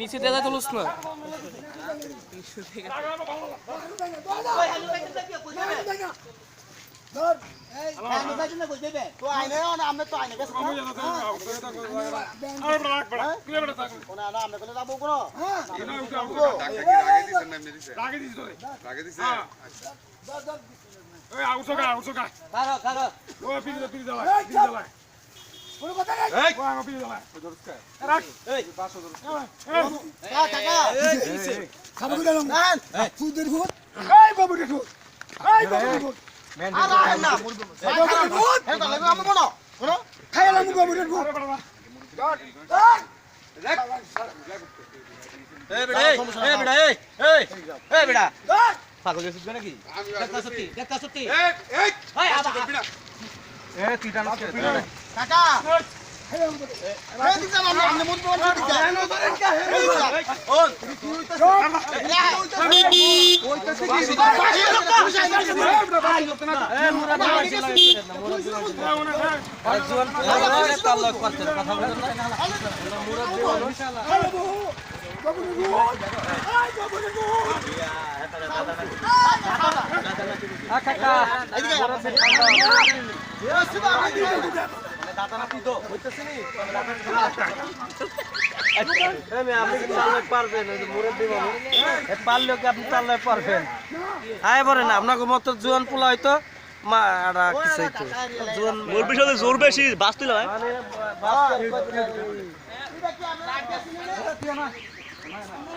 নিচে দেখা তো আইনে না। আমরা তো আইনে গেছে কোন না আমরা কোন যাব কোন কাকা আর আইন পাগল নাকি দেখতা সত্যি দেখতা সত্যি কাকা। কাকা এদিকে দাদা না তুই তো হইতেছিস নি আপনি কি চালাতে পারবেন পারলেও আপনি চালাতে পারবেন আয় বলেন আপনাকে মতো জোয়ান পোলা হয়তো মা আরা কিছু হইতো। জোয়ান মুরব্বির সাথে জোর বেশি বাস তুলে বাস